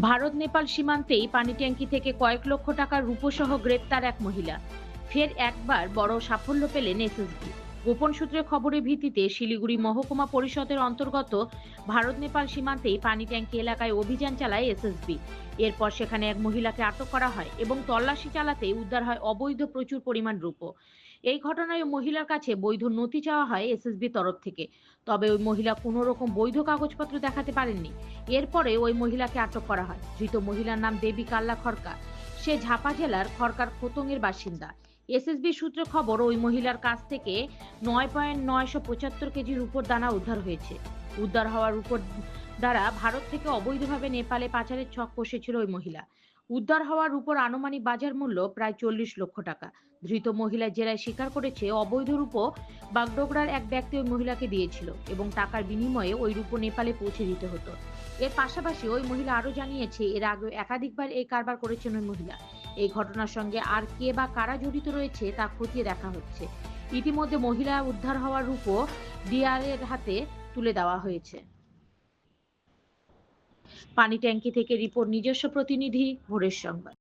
ভারত, নেপাল সীমান্তেই পানি ট্যাঙ্কি থেকে কয়েক লক্ষ টাকার রূপসহ গ্রেপ্তার এক মহিলা। ফের একবার বড় সাফল্য পেলেন এসএসবি। গোপন সূত্রের খবরের ভিত্তিতে শিলিগুড়ি মহকুমা পরিষদের অন্তর্গত ভারত, নেপাল সীমান্তেই পানি ট্যাঙ্কি এলাকায় অভিযান চালায় এসএসবি। এরপর সেখানে এক মহিলাকে আটক করা হয় এবং তল্লাশি চালাতে উদ্ধার হয় অবৈধ প্রচুর পরিমাণ রূপো। এই ঘটনায় মহিলার কাছে বৈধ নথি চাওয়া হয় এসএসবি তরফ থেকে। তবে ওই মহিলা কোনো রকম বৈধ কাগজপত্র দেখাতে পারেননি। এরপরে ওই মহিলাকে আটক করা হয়। ধৃত মহিলার নাম দেবী কাল্লা খড়কা। সে ঝাপা জেলার খড়কার খোতংয়ের বাসিন্দা। এসএসবি সূত্রে খবর, ওই মহিলার কাছ থেকে নয় পয়েন্ট নয়শো পঁচাত্তর কেজির উপর দানা উদ্ধার হয়েছে। উদ্ধার হওয়ার উপর দ্বারা ভারত থেকে অবৈধভাবে নেপালে পাচারের ছক কষেছিল ওই মহিলা। উদ্ধার হওয়ার উপর আনুমানিক বাজার মূল্য প্রায় চল্লিশ লক্ষ টাকা। ধৃত মহিলা জেলায় স্বীকার করেছে, অবৈধ রূপো বাগডোগরার এক ব্যক্তি ওই মহিলাকে দিয়েছিল এবং টাকার বিনিময়ে ওই রূপ নেপালে পৌঁছে দিতে হতো। এর পাশাপাশি ওই মহিলা আরও জানিয়েছে, এর আগে একাধিকবার এই কারবার করেছেন ওই মহিলা। এই ঘটনার সঙ্গে আর কে বা কারা জড়িত রয়েছে তা খতিয়ে দেখা হচ্ছে। ইতিমধ্যে মহিলা উদ্ধার হওয়ার রূপও ডিআর এর হাতে তুলে দেওয়া হয়েছে। পানি ট্যাঙ্কি থেকে রিপোর্ট নিজস্ব প্রতিনিধি ভোরের সংবাদ।